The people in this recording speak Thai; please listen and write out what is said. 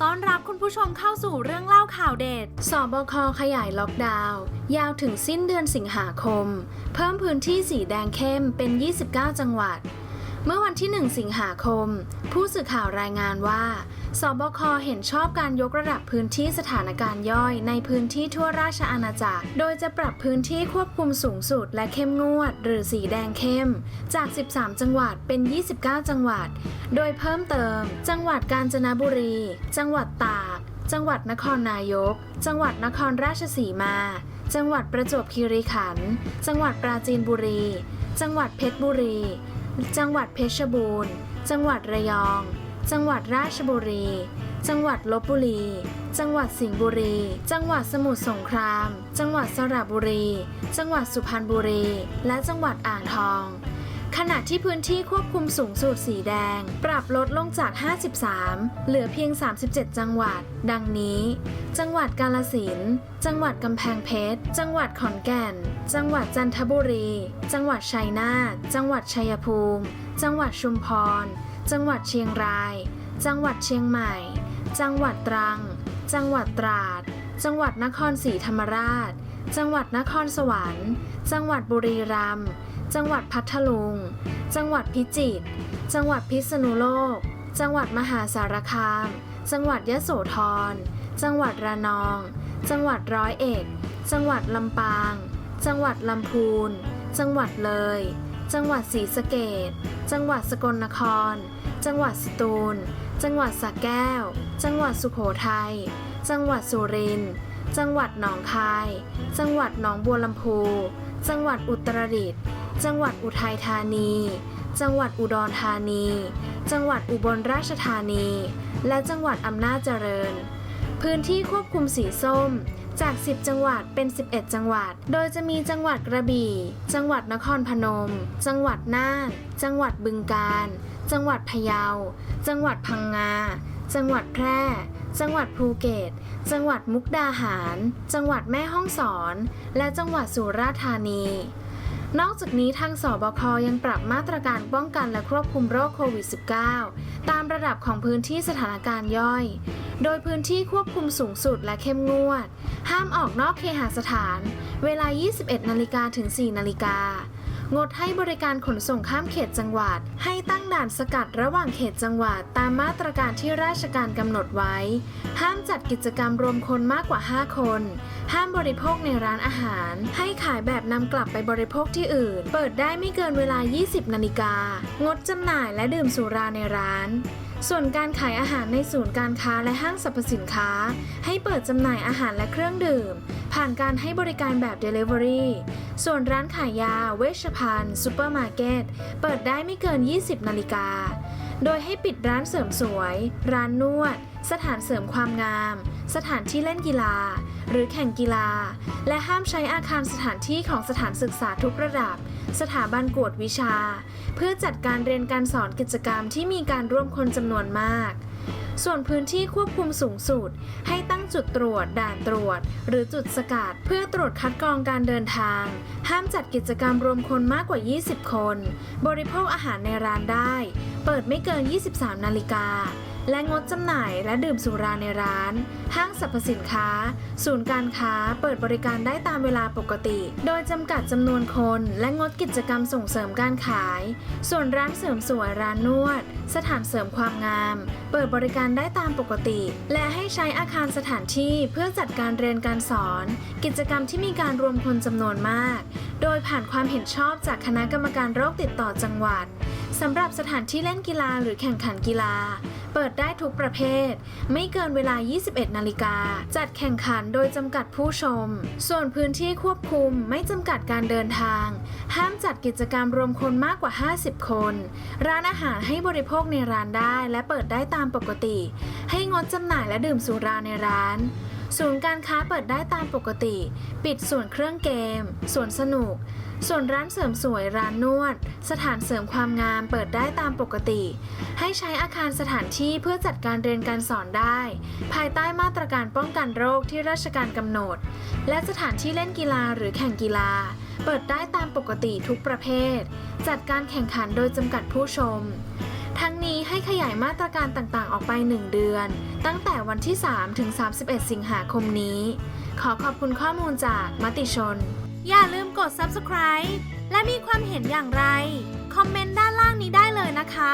ต้อนรับคุณผู้ชมเข้าสู่เรื่องเล่าข่าวเด็ด สบคขยายล็อกดาวน์ยาวถึงสิ้นเดือนสิงหาคม เพิ่มพื้นที่สีแดงเข้มเป็น 29 จังหวัด เมื่อวันที่ 1 สิงหาคม ผู้สื่อข่าวรายงานว่า สบคเห็นชอบการยกระดับพื้นที่สถานการณ์ย่อยในพื้นที่ทั่วราชอาณาจักร โดยจะปรับพื้นที่ควบคุมสูงสุดและเข้มงวด หรือสีแดงเข้ม จาก 13 จังหวัดเป็น 29 จังหวัด โดยเพิ่มเติม จังหวัดกาญจนบุรี จังหวัดตาก จังหวัดนครนายก จังหวัดนครราชสีมา จังหวัดประจวบคีรีขันธ์ จังหวัดปราจีนบุรี จังหวัดเพชรบุรี จังหวัดเพชรบูรณ์ จังหวัดระยอง จังหวัดราชบุรี จังหวัดลบบุรี จังหวัดสิงห์บุรี จังหวัดสมุทรสงคราม จังหวัดสระบุรี จังหวัดสุพรรณบุรี และจังหวัดอ่างทอง ขณะที่พื้นที่ควบคุมสูงสุดสีแดง ปรับลดลงจาก 53 เหลือเพียง 37 จังหวัด ดังนี้ จังหวัดกาลสิน จังหวัดกำแพงเพชร จังหวัดขอนแก่น จังหวัดจันทบุรี จังหวัดชัยนาท จังหวัดชัยภูมิ จังหวัดชุมพร จังหวัดเชียงราย จังหวัดเชียงใหม่ จังหวัดตรัง จังหวัดตราด จังหวัดนครศรีธรรมราช จังหวัดนครสวรรค์ จังหวัดบุรีรัมย์ จังหวัดพัทลุง จังหวัดพิจิตร จังหวัดพิษณุโลก จังหวัดมหาสารคาม จังหวัดยะโสธร จังหวัดระนอง จังหวัดร้อยเอ็ด จังหวัดลำปาง จังหวัดลำพูน จังหวัดเลย จังหวัดศรีสะเกดจังหวัดสกลนคร จังหวัดสตูล จังหวัดสระแก้ว จังหวัดสุโขทัย จังหวัดสุรินทร์ จังหวัดหนองคาย จังหวัดหนองบัวลำพู จังหวัดอุตรดิตถ์ จังหวัดอุทัยธานี จังหวัดอุดรธานี จังหวัดอุบลราชธานี และจังหวัดอำนาจเจริญ พื้นที่ควบคุมสีส้มจาก 10 จังหวัดเป็น 11 จังหวัด โดยจะมีจังหวัดกระบี่ จังหวัดนครพนม จังหวัดน่าน จังหวัดบึงกาฬ จังหวัดพะเยา จังหวัดพังงา จังหวัดแพร่ จังหวัดภูเก็ต จังหวัดมุกดาหาร จังหวัดแม่ฮ่องสอน และจังหวัดสุราษฎร์ธานี นอกจากนี้ทางสบคยังปรับมาตรการป้องกันและควบคุมโรคโควิด -19 ตามระดับของพื้นที่สถานการณ์ย่อย โดยพื้นที่ควบคุมสูงสุดและเข้มงวด ห้ามออกนอกเคหสถาน เวลา 21 นาฬิกาถึง 4 นาฬิกา งดให้บริการขนส่งข้ามเขตจังหวัด ให้ตั้งด่านสกัดระหว่างเขตจังหวัด ตามมาตรการที่ราชการกำหนดไว้ ห้ามจัดกิจกรรมรวมคนมากกว่า 5 คน ห้ามบริโภคในร้านอาหาร ให้ขายแบบนำกลับไปบริโภคที่อื่น เปิดได้ไม่เกินเวลา 20 นาฬิกา งดจำหน่ายและดื่มสุราในร้านส่วนการขายอาหารในศูนย์การค้าและห้างสรรพสินค้า ให้เปิดจำหน่ายอาหารและเครื่องดื่ม ผ่านการให้บริการแบบ Delivery ส่วนร้านขายยา เวชภัณฑ์ซูเปอร์มาร์เก็ต เปิดได้ไม่เกิน 20 นาฬิกา โดยให้ปิดร้านเสริมสวย ร้านนวด สถานเสริมความงาม สถานที่เล่นกีฬา หรือแข่งกีฬา และห้ามใช้อาคารสถานที่ของสถานศึกษาทุกระดับ สถาบันกวดวิชา เพื่อจัดการเรียนการสอนกิจกรรมที่มีการร่วมคนจำนวนมาก ส่วนพื้นที่ควบคุมสูงสุด ให้ตั้งจุดตรวจ ด่านตรวจ หรือจุดสกัดเพื่อตรวจคัดกรองการเดินทาง ห้ามจัดกิจกรรมรวมคนมากกว่า 20 คน บริโภคอาหารในร้านได้ เปิดไม่เกิน 23 นาฬิกา และงดจำหน่ายและดื่มสุราในร้าน ห้างสรรพสินค้า ศูนย์การค้าเปิดบริการได้ตามเวลาปกติ โดยจำกัดจำนวนคนและงดกิจกรรมส่งเสริมการขาย ส่วนร้านเสริมสวยร้านนวด สถานเสริมความงาม เปิดบริการได้ตามปกติ และให้ใช้อาคารสถานที่เพื่อจัดการเรียนการสอน กิจกรรมที่มีการรวมคนจำนวนมาก โดยผ่านความเห็นชอบจากคณะกรรมการโรคติดต่อจังหวัดสำหรับสถานที่เล่นกีฬาหรือแข่งขันกีฬา เปิดได้ทุกประเภท ไม่เกินเวลา 21 นาฬิกา จัดแข่งขันโดยจำกัดผู้ชม ส่วนพื้นที่ควบคุมไม่จำกัดการเดินทาง ห้ามจัดกิจกรรมรวมคนมากกว่า 50 คน ร้านอาหารให้บริโภคในร้านได้ และเปิดได้ตามปกติ ให้งดจำหน่ายและดื่มสุราในร้าน ศูนย์การค้าเปิดได้ตามปกติ ปิดส่วนเครื่องเกม ส่วนสนุก ส่วนร้านเสริมสวยร้านนวด สถานเสริมความงามเปิดได้ตามปกติ ให้ใช้อาคารสถานที่เพื่อจัดการเรียนการสอนได้ ภายใต้มาตรการป้องกันโรคที่ราชการกำหนด และสถานที่เล่นกีฬาหรือแข่งกีฬา เปิดได้ตามปกติทุกประเภท จัดการแข่งขันโดยจำกัดผู้ชม ทั้งนี้ให้ขยายมาตรการต่างๆ ออกไป 1 เดือน ตั้งแต่วันที่ 3 ถึง 31 สิงหาคมนี้ ขอขอบคุณข้อมูลจากมติชน อย่าลืมกด subscribe และมีความเห็นอย่างไร คอมเมนต์ด้านล่างนี้ได้เลยนะคะ